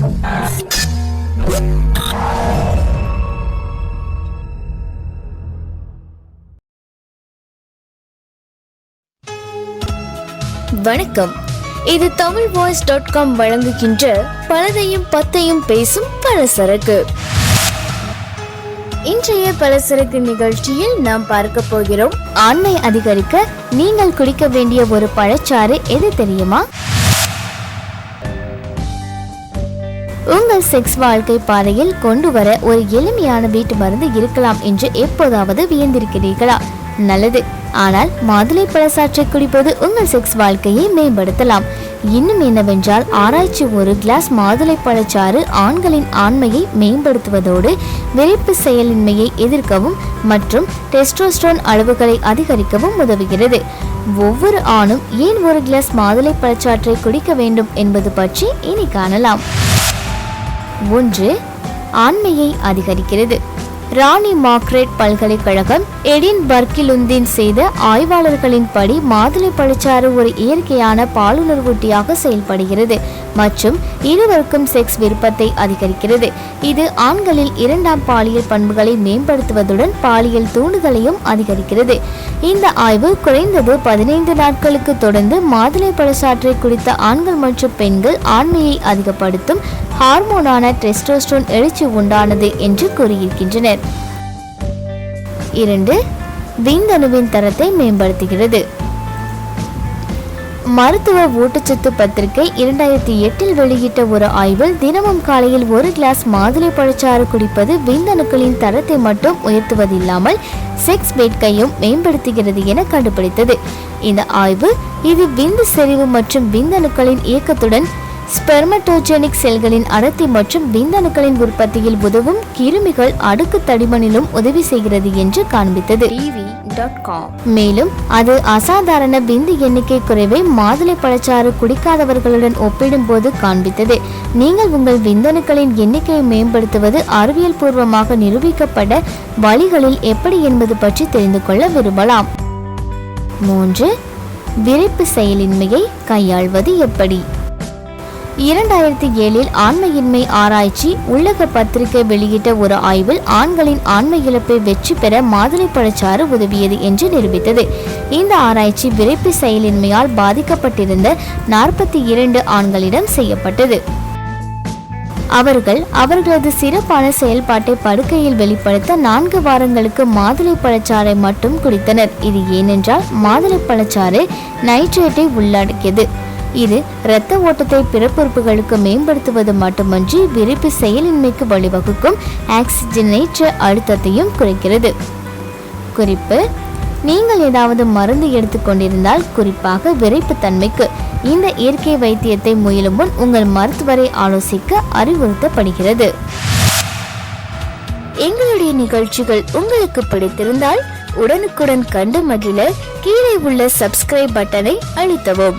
வணக்கம். இது Tamil voice dot com வழங்குகின்ற பலதையும் பத்தையும் பேசும் பலசரக்கு. இன்றைய பலசரக்கு நிகழ்ச்சியில் நாம் பார்க்க போகிறோம். ஆண்மை அதிகரிக்க நீங்கள் குடிக்க வேண்டிய ஒரு பழச்சாறு எது தெரியுமா? உங்கள் செக்ஸ் வாழ்க்கை பாதையில் கொண்டு வர ஒரு எளிமையான வீட்டு மருந்து இருக்கலாம் என்று எப்போதாவது வியந்திருக்கிறீர்களா? நல்லது. ஆனால் மாதுளை பழசாற்றை குடிப்பது உங்கள் செக்ஸ் வாழ்க்கையை மேம்படுத்தலாம். இன்னும் என்னவென்றால் ஆராய்ச்சி ஒரு கிளாஸ் மாதுளை பழச்சாறு ஆண்களின் ஆண்மையை மேம்படுத்துவதோடு விரைப்பு செயலின்மையை எதிர்க்கவும் மற்றும் டெஸ்டோஸ்டோன் அளவுகளை அதிகரிக்கவும் உதவுகிறது. ஒவ்வொரு ஆணும் ஏன் ஒரு கிளாஸ் மாதுளை பழச்சாற்றை குடிக்க வேண்டும் என்பது பற்றி இனி காணலாம். ஒன்று ஆண்மையை அதிகரிக்கிறது. ராணி மார்க்ரெட் பல்கலைக்கழகம் எடின் பர்கிலுந்தின் செய்த ஆய்வாளர்களின்படி மாதுளை பழச்சாறு ஒரு இயற்கையான பாலுணர்வூட்டியாக செயல்படுகிறது மற்றும் இருவருக்கும் செக்ஸ் விருப்பத்தை அதிகரிக்கிறது. இது ஆண்களில் இரண்டாம் பாலியல் பண்புகளை மேம்படுத்துவதுடன் பாலியல் தூண்டுதலையும் அதிகரிக்கிறது. இந்த ஆய்வு குறைந்தது பதினைந்து நாட்களுக்கு தொடர்ந்து மாதுளை பழச்சாற்றை குடித்த ஆண்கள் மற்றும் பெண்கள் ஆண்மையை அதிகப்படுத்தும் ஹார்மோனான டெஸ்டோஸ்டோன் எழுச்சி உண்டானது என்று கூறியிருக்கின்றனர். இரண்டு விந்தணுவின் தரத்தை மேம்படுத்துகிறது. மருத்துவ ஊட்டச்சத்து பத்திரிகை இரண்டாயிரத்தி எட்டில் வெளியிட்ட ஒரு ஆய்வில் தினமும் காலையில் ஒரு கிளாஸ் மாதுளை பழச்சாறு குடிப்பது விந்தணுக்களின் தரத்தை மட்டும் உயர்த்துவதில்லாமல் செக்ஸ் வேட்கையும் மேம்படுத்துகிறது என கண்டுபிடித்தது. இந்த ஆய்வு இது விந்து செறிவு மற்றும் விந்தணுக்களின் இயக்கத்துடன் ஸ்பெர்மட்டோஜெனிக் செல்களின் அடர்த்தி மற்றும் விந்தணுக்களின் உற்பத்தியில் உதவும் கிருமிகள் அடுக்கு தடிமனிலும் உதவி செய்கிறது என்று காண்பித்தது. மேலும் அது அசாதாரண விந்து எண்ணிக்கை குறைவை மாதுளை பழச்சாறு குடிக்காதவர்களுடன் ஒப்பிடும்போது காண்பித்தது. நீங்கள் உங்கள் விந்தணுக்களின் எண்ணிக்கையை மேம்படுத்துவது அறிவியல் பூர்வமாக நிரூபிக்கப்பட்ட வழிகளில் எப்படி என்பது பற்றி தெரிந்து கொள்ள விரும்பலாம். மூன்று விரைப்பு செயலின்மையை கையாள்வது எப்படி? இரண்டாயிரத்தி ஏழில் ஆண்மையின்மை ஆராய்ச்சி உள்ளக பத்திரிகை வெளியிட்ட ஒரு ஆய்வில் ஆண்களின் ஆண்மை இழப்பை வெற்றி பெற மாதிரி பழச்சாறு உதவியது என்று நிரூபித்தது. இந்த ஆராய்ச்சி விரைப்பு செயலின்மையால் பாதிக்கப்பட்டிருந்த நாற்பத்தி இரண்டு ஆண்களிடம் செய்யப்பட்டது. அவர்கள் அவர்களது சிறப்பான செயல்பாட்டை படுக்கையில் வெளிப்படுத்த நான்கு வாரங்களுக்கு மாதுளை பழச்சாறை மட்டும் குடித்தனர். இது ஏனென்றால் மாதுளை பழச்சாறு நைட்ரேட்டை உள்ளடக்கியது. இது இரத்த ஓட்டத்தை பிறப்புறுப்புகளுக்கு மேம்படுத்துவது மட்டுமன்றி விரைப்பு செயலின்மைக்கு வழிவகுக்கும் ஆக்சிஜனேற்ற அழுத்தத்தையும் குறைக்கிறது. குறிப்பு நீங்கள் ஏதாவது மருந்து எடுத்துக்கொண்டிருந்தால் குறிப்பாக விரைப்பு தன்மைக்கு. இந்த இயற்கை வைத்தியத்தை முயலும் முன் உங்கள் மருத்துவரை ஆலோசிக்க அறிவுறுத்தப்படுகிறது. எங்களுடைய நிகழ்ச்சிகள் உங்களுக்கு பிடித்திருந்தால் உடனுக்குடன் கண்டு மகிழ கீழே உள்ள சப்ஸ்கிரைப் பட்டனை அழுத்தவும்.